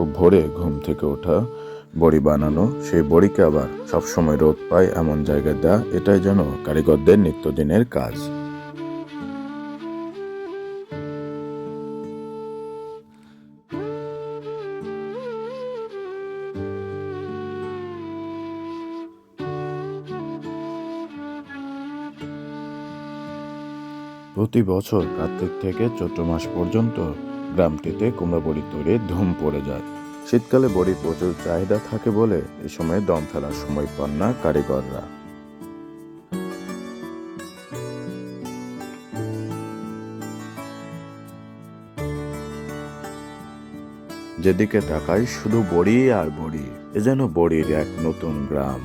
খুব ভোরে ঘুম থেকে ওঠা, বড়ি বানানো, সেই বড়িকে আবার সবসময় রোদ পায় এমন জায়গায় দেওয়া এটাই যেন কারিগরদের নিত্যদিনের কাজ। প্রতি বছর কার্তিক থেকে চৈত্র মাস পর্যন্ত গ্রামটিতে কুমড়া বড়ি তৈরির ধুম পড়ে যায়। শীতকালে বড়ির প্রচুর চাহিদা থাকে বলে এ সময় দম ফেলার সময় পান না কারিগররা। যেদিকে তাকাই শুধু বড়ি আর বড়ি, এ যেন বড়ির এক নতুন গ্রাম।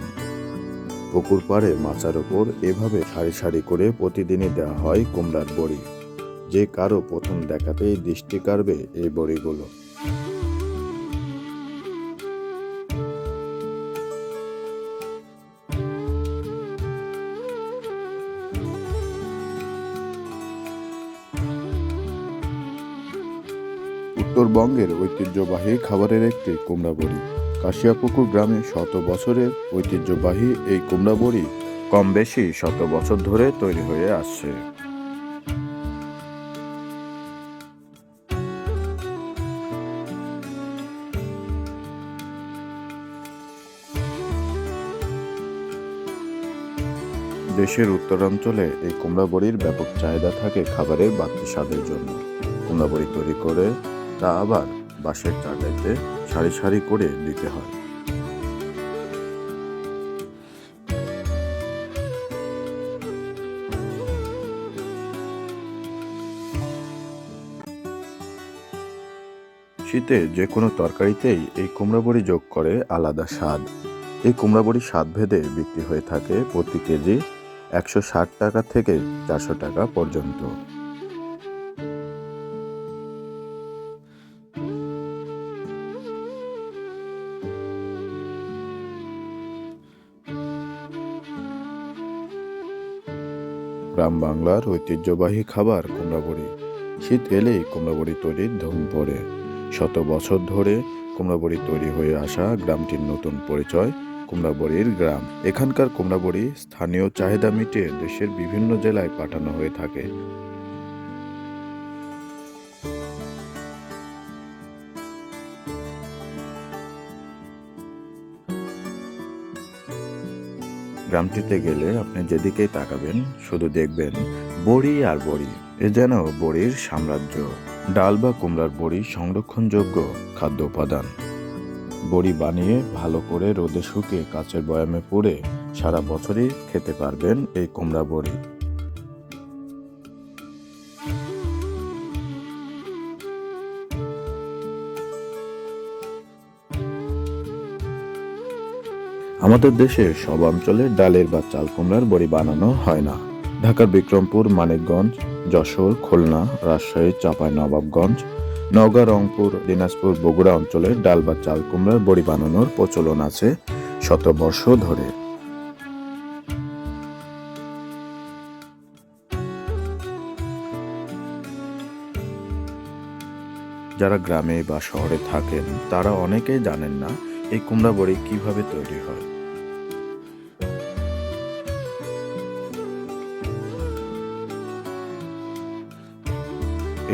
পুকুর পাড়ে মাচার ওপর এভাবে সারি সারি করে প্রতিদিনই দেওয়া হয় কুমড়ার বড়ি। যে কারও প্রথম দেখাতেই দৃষ্টি কাড়বে এই বড়িগুলো। উত্তরবঙ্গের ঐতিহ্যবাহী খাবারের একটি কুমড়া বড়ি। কাশিয়াপুকুর গ্রামে শত বছরের ঐতিহ্যবাহী এই কুমড়া বড়ি কম বেশি শত বছর ধরে তৈরি হয়ে আসছে। দেশের উত্তরাঞ্চলে এই কুমড়া বড়ির ব্যাপক চাহিদা থাকে খাবারের বাড়তি স্বাদের জন্য। কুমড়া বড়ি তৈরি করে তা আবার বাঁশের চাটাইতে সারি সারি করে দিতে হয়। শীতে যে কোনো তরকারিতেই এই কুমড়া বড়ি যোগ করে আলাদা স্বাদ। এই কুমড়া বড়ি স্বাদ ভেদে বিক্রি হয়ে থাকে প্রতি কেজি একশো ষাট টাকা থেকে চারশো টাকা পর্যন্ত। গ্রাম বাংলার ঐতিহ্যবাহী খাবার কুমড়াবড়ি। শীত এলেই কুমড়াবড়ি তৈরির ধুম পড়ে। শত বছর ধরে কুমড়াবড়ি তৈরি হয়ে আসা গ্রামটির নতুন পরিচয় কুমড়াবড়ির গ্রাম। এখানকার কুমড়াবড়ি স্থানীয় চাহিদা মিটিয়ে দেশের বিভিন্ন জেলায় পাঠানো হয়ে থাকে। গ্রামটিতে গেলে আপনি যেদিকেই তাকাবেন, শুধু দেখবেন বড়ি আর বড়ি। এ যেন বড়ির সাম্রাজ্য। ডাল বা কুমড়ার বড়ি সংরক্ষণযোগ্য খাদ্য উপাদান। বড়ি বানিয়ে ভালো করে রোদে শুকিয়ে কাচের বয়ামে পড়ে সারা বছরই খেতে পারবেন এই কুমড়া বড়ি। আমাদের দেশের সব অঞ্চলে ডালের বা চাল কুমড়ার বড়ি বানানো হয় না। ঢাকার বিক্রমপুর, মানিকগঞ্জ, যশোর, খুলনা, রাজশাহী, চাঁপাই, নবাবগঞ্জ নওগাঁ রংপুর দিনাজপুর, বগুড়া অঞ্চলে ডাল বা চাল কুমড়ার বড়ি বানানোর প্রচলন আছে শত বর্ষ ধরে। যারা গ্রামে বা শহরে থাকেন, তারা অনেকেই জানেন না এই কুমড়া বড়ি কীভাবে তৈরি হয়।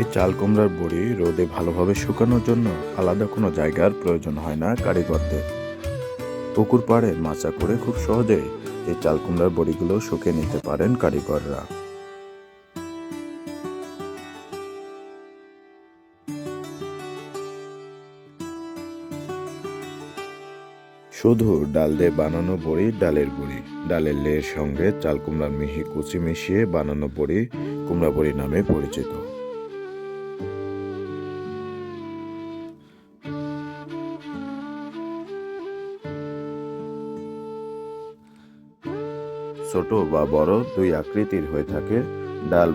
এই চাল কুমড়ার বড়ি রোদে ভালোভাবে শুকানোর জন্য আলাদা কোনো জায়গার প্রয়োজন হয় না কারিগরদের। পুকুর পাড়ে মাচা করে খুব সহজেই এই চাল কুমড়ার বড়িগুলো শুকিয়ে নিতে পারেন কারিগররা। শুধু ডাল দিয়ে বানানো বড়ি, ডালের বড়ি। ডালের লের সঙ্গে চাল কুমড়ার মিহি কুচি মিশিয়ে বানানো বড়ি কুমড়া বড়ি নামে পরিচিত। ছোট বা বড় দুই আকৃতির হয়ে থাকে। ডাল